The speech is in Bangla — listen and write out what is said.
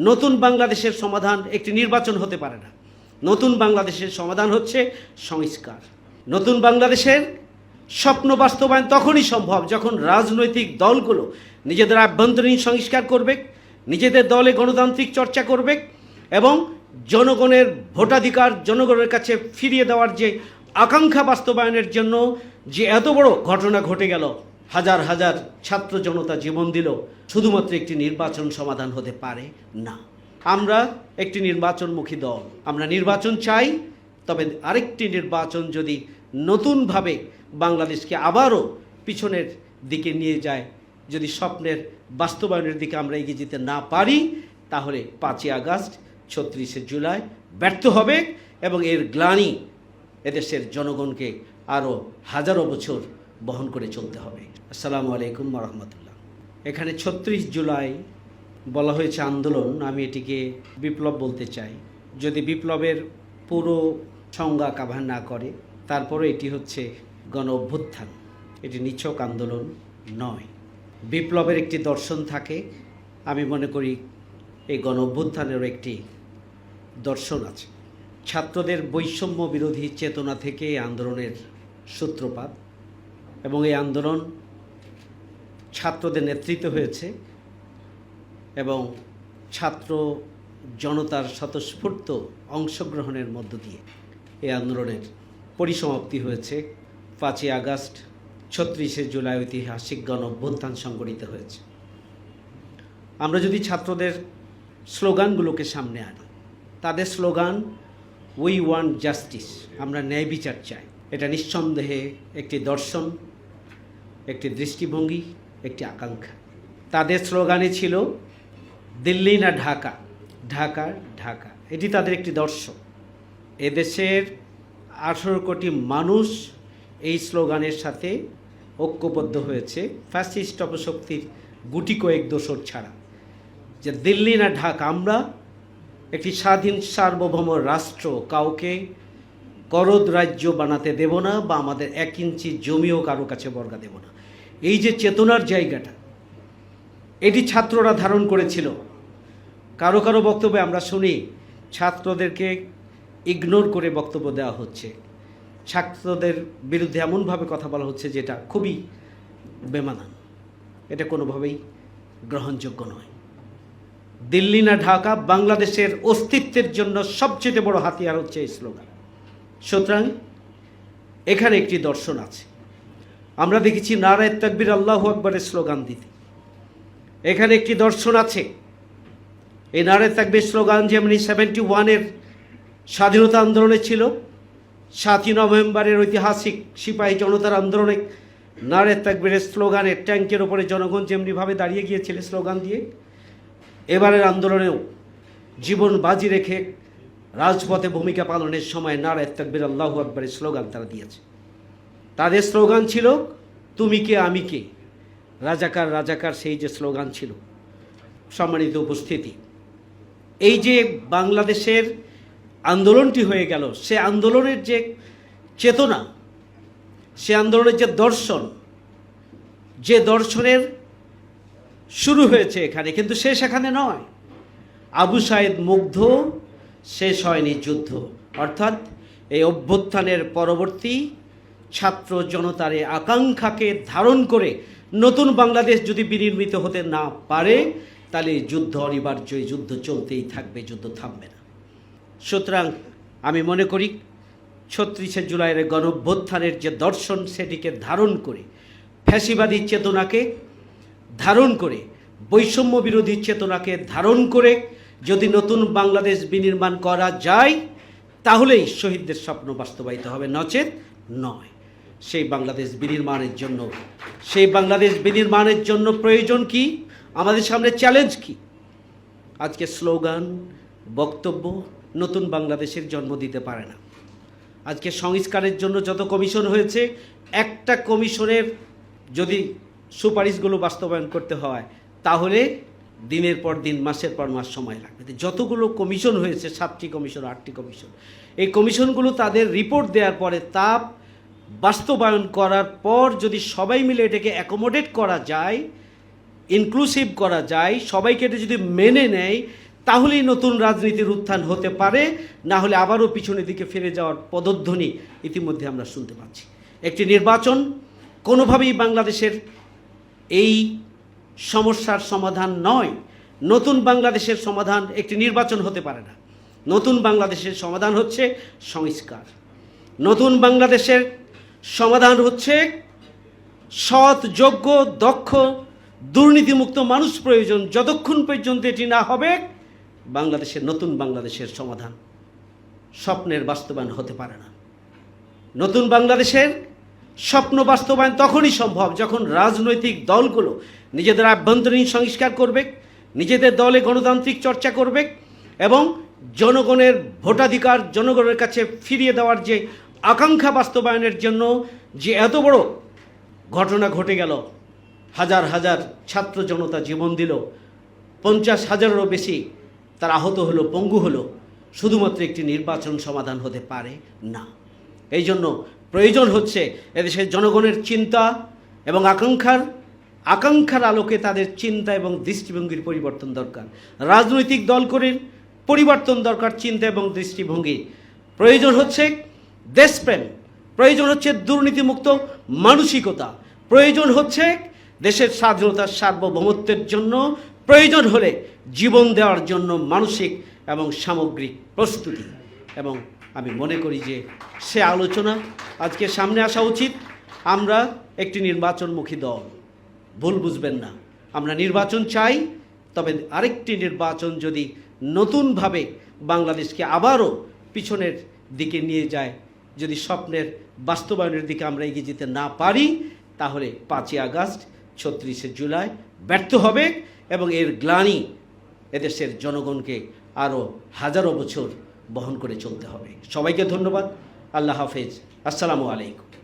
নতুন বাংলাদেশের সমাধান একটি নির্বাচন হতে পারে না। নতুন বাংলাদেশের সমাধান হচ্ছে সংস্কার। নতুন বাংলাদেশের স্বপ্ন বাস্তবায়ন তখনই সম্ভব যখন রাজনৈতিক দলগুলো নিজেদের আভ্যন্তরীণ সংস্কার করবে, নিজেদের দলে গণতান্ত্রিক চর্চা করবে এবং জনগণের ভোটাধিকার জনগণের কাছে ফিরিয়ে দেওয়ার যে আকাঙ্ক্ষা বাস্তবায়নের জন্য যে এত বড় ঘটনা ঘটে গেল হাজার হাজার ছাত্র জনতা জীবন দিল শুধুমাত্র একটি নির্বাচন সমাধান হতে পারে না। আমরা একটি নির্বাচনমুখী দল। আমরা নির্বাচন চাই, তবে আরেকটি নির্বাচন যদি নতুনভাবে বাংলাদেশকে আবারও পিছনের দিকে নিয়ে যায়, যদি স্বপ্নের বাস্তবায়নের দিকে আমরা এগিয়ে যেতে না পারি, তাহলে পাঁচই আগস্ট, ছত্রিশে জুলাই ব্যর্থ হবে এবং এর গ্লানি এদেশের জনগণকে আরও হাজারো বছর বহন করে চলতে হবে। আসসালামু আলাইকুম রহমতুল্লাহ। এখানে ছত্রিশ জুলাই বলা হয়েছে আন্দোলন। আমি এটিকে বিপ্লব বলতে চাই। যদি বিপ্লবের পুরো সংজ্ঞা কাভার না করে তারপরে এটি হচ্ছে গণ অভ্যুত্থান। এটি নিছক আন্দোলন নয়। বিপ্লবের একটি দর্শন থাকে। আমি মনে করি এই গণ অভ্যুত্থানেরও একটি দর্শন আছে। ছাত্রদের বৈষম্য বিরোধী চেতনা থেকে আন্দোলনের সূত্রপাত। এবং এই আন্দোলন ছাত্রদের নেতৃত্ব হয়েছে এবং ছাত্র জনতার স্বতঃস্ফূর্ত অংশগ্রহণের মধ্য দিয়ে এই আন্দোলনের পরিসমাপ্তি হয়েছে। পাঁচই আগস্ট, ছত্রিশে জুলাই ঐতিহাসিক গণ অভ্যুত্থান সংগঠিত হয়েছে। আমরা যদি ছাত্রদের স্লোগানগুলোকে সামনে আনি, তাদের স্লোগান উই ওয়ান্ট জাস্টিস আমরা ন্যায় বিচার চাই। এটা নিঃসন্দেহে একটি দর্শন। একটি দৃষ্টিভঙ্গি, একটি আকাঙ্ক্ষা। তাদের স্লোগানে ছিল, দিল্লি না ঢাকা? ঢাকা ঢাকা। এটি তাদের একটি দর্শন। এদেশের আঠেরো কোটি মানুষ এই স্লোগানের সাথে ঐক্যবদ্ধ হয়েছে। ফ্যাসিস্ট অপশক্তির গুটি কয়েক দোসর ছাড়া। যে দিল্লি না ঢাকা, আমরা একটি স্বাধীন সার্বভৌম রাষ্ট্র, কাউকে করদ রাজ্য বানাতে দেব না বা আমাদের এক ইঞ্চি জমিও কারও কাছে বর্গা দেব না। এই যে চেতনার জায়গাটা, এটি ছাত্ররা ধারণ করেছিল। কারও কারও বক্তব্যে আমরা শুনি, ছাত্রদেরকে ইগনোর করে বক্তব্য দেওয়া হচ্ছে। ছাত্রদের বিরুদ্ধে এমনভাবে কথা বলা হচ্ছে যেটা খুবই বেমানান। এটা কোনোভাবেই গ্রহণযোগ্য নয়। দিল্লি না ঢাকা, বাংলাদেশের অস্তিত্বের জন্য সবচেয়ে বড় হাতিয়ার হচ্ছে এই স্লোগান। সুতরাং এখানে একটি দর্শন আছে। আমরা দেখেছি নারায় তাকবির আল্লাহ আকবরের স্লোগান দিতে। এখানে একটি দর্শন আছে। এই নারায় তাকবির স্লোগান যেমনি সেভেন্টি ওয়ানের স্বাধীনতা আন্দোলনে ছিল, সাতই নভেম্বরের ঐতিহাসিক সিপাহী জনতার আন্দোলনে নারে তাকবীরের স্লোগানে ট্যাঙ্কের ওপরে জনগণ যেমনিভাবে দাঁড়িয়ে গিয়েছিল স্লোগান দিয়ে, এবারের আন্দোলনেও জীবন বাজি রেখে রাজপথে ভূমিকা পালনের সময় নারে তাকবীর আল্লাহু আকবরের স্লোগান তারা দিয়েছে। তাদের স্লোগান ছিল, তুমি কে, আমি কে? রাজাকার রাজাকার সেই যে স্লোগান ছিল, সম্মানিত উপস্থিতি। এই যে বাংলাদেশের আন্দোলনটি হয়ে গেল, সে আন্দোলনের যে চেতনা, সে আন্দোলনের যে দর্শন, যে দর্শনের শুরু হয়েছে এখানে, কিন্তু সে সেখানে নয়। আবু সাইদ মুগ্ধ শেষ হয়নি যুদ্ধ। অর্থাৎ এই অভ্যুত্থানের পরবর্তী ছাত্র জনতার আকাঙ্ক্ষাকে ধারণ করে নতুন বাংলাদেশ যদি বিনির্মিত হতে না পারে, তাহলে যুদ্ধ অনিবার্য যুদ্ধ চলতেই থাকবে, যুদ্ধ থামবে না। সুতরাং আমি মনে করি ছত্রিশে জুলাইয়ের গণভ্যুত্থানের যে দর্শন, সেটিকে ধারণ করে, ফ্যাসিবাদী চেতনাকে ধারণ করে বৈষম্য বিরোধী চেতনাকে ধারণ করে যদি নতুন বাংলাদেশ বিনির্মাণ করা যায়, তাহলেই শহীদদের স্বপ্ন বাস্তবায়িত হবে। নচেত নয়। সেই বাংলাদেশ বিনির্মাণের জন্য, সেই বাংলাদেশ বিনির্মাণের জন্য প্রয়োজন কি? আমাদের সামনে চ্যালেঞ্জ কি? আজকে স্লোগান, বক্তব্য নতুন বাংলাদেশের জন্ম দিতে পারে না। আজকে সংস্কারের জন্য যত কমিশন হয়েছে, একটা কমিশনের যদি সুপারিশগুলো বাস্তবায়ন করতে হয়, তাহলে দিনের পর দিন, মাসের পর মাস সময় লাগবে। যতগুলো কমিশন হয়েছে, সাতটি কমিশন, আটটি কমিশন, এই কমিশনগুলো তাদের রিপোর্ট দেওয়ার পরে তা বাস্তবায়ন করার পর যদি সবাই মিলে এটাকে অ্যাকোমোডেট করা যায় ইনক্লুসিভ করা যায়, সবাইকে এটা যদি মেনে নেয়, তাহলেই নতুন রাজনীতির উত্থান হতে পারে, না হলে আবারও পিছনের দিকে ফিরে যাওয়ার পদধ্বনি ইতিমধ্যে আমরা শুনতে পাচ্ছি। একটি নির্বাচন, কোনোভাবেই বাংলাদেশের এই সমস্যার সমাধান নয়। নতুন বাংলাদেশের সমাধান একটি নির্বাচন হতে পারে না। নতুন বাংলাদেশের সমাধান হচ্ছে সংস্কার। নতুন বাংলাদেশের সমাধান হচ্ছে সৎ, যোগ্য, দক্ষ, দুর্নীতিমুক্ত মানুষ প্রয়োজন। যতক্ষণ পর্যন্ত এটি না হবে, বাংলাদেশের নতুন বাংলাদেশের সমাধান স্বপ্নের বাস্তবায়ন হতে পারে না। নতুন বাংলাদেশের স্বপ্ন বাস্তবায়ন তখনই সম্ভব যখন রাজনৈতিক দলগুলো নিজেদের আভ্যন্তরীণ সংস্কার করবে, নিজেদের দলে গণতান্ত্রিক চর্চা করবে এবং জনগণের ভোটাধিকার জনগণের কাছে ফিরিয়ে দেওয়ার যে আকাঙ্ক্ষা বাস্তবায়নের জন্য যে এত বড় ঘটনা ঘটে গেল। হাজার হাজার ছাত্র জনতা জীবন দিল। পঞ্চাশ হাজারেরও বেশি তার আহত হলো, পঙ্গু হলো। শুধুমাত্র একটি নির্বাচন সমাধান হতে পারে না। এই জন্য প্রয়োজন হচ্ছে এদেশের জনগণের চিন্তা এবং আকাঙ্ক্ষার আকাঙ্ক্ষার আলোকে তাদের চিন্তা এবং দৃষ্টিভঙ্গির পরিবর্তন দরকার। রাজনৈতিক দল করে পরিবর্তন দরকার চিন্তা এবং দৃষ্টিভঙ্গি। প্রয়োজন হচ্ছে দেশপ্রেম। প্রয়োজন হচ্ছে দুর্নীতিমুক্ত মানসিকতা। প্রয়োজন হচ্ছে দেশের স্বাধীনতার সার্বভৌমত্বের জন্য। প্রয়োজন হলে জীবন দেওয়ার জন্য মানসিক এবং সামগ্রিক প্রস্তুতি এবং আমি মনে করি যে সে আলোচনা আজকে সামনে আসা উচিত। আমরা একটি নির্বাচনমুখী দল। ভুল বুঝবেন না। আমরা নির্বাচন চাই, তবে আরেকটি নির্বাচন যদি নতুনভাবে বাংলাদেশকে আবারও পিছনের দিকে নিয়ে যায়, যদি স্বপ্নের বাস্তবায়নের দিকে আমরা এগিয়ে যেতে না পারি, তাহলে পাঁচই আগস্ট, ছত্রিশে জুলাই ব্যর্থ হবে এবং এর গ্লানি এদেশের জনগণকে আরও হাজারো বছর বহন করে চলতে হবে। সবাইকে ধন্যবাদ। আল্লাহ হাফেজ। আসসালামু আলাইকুম।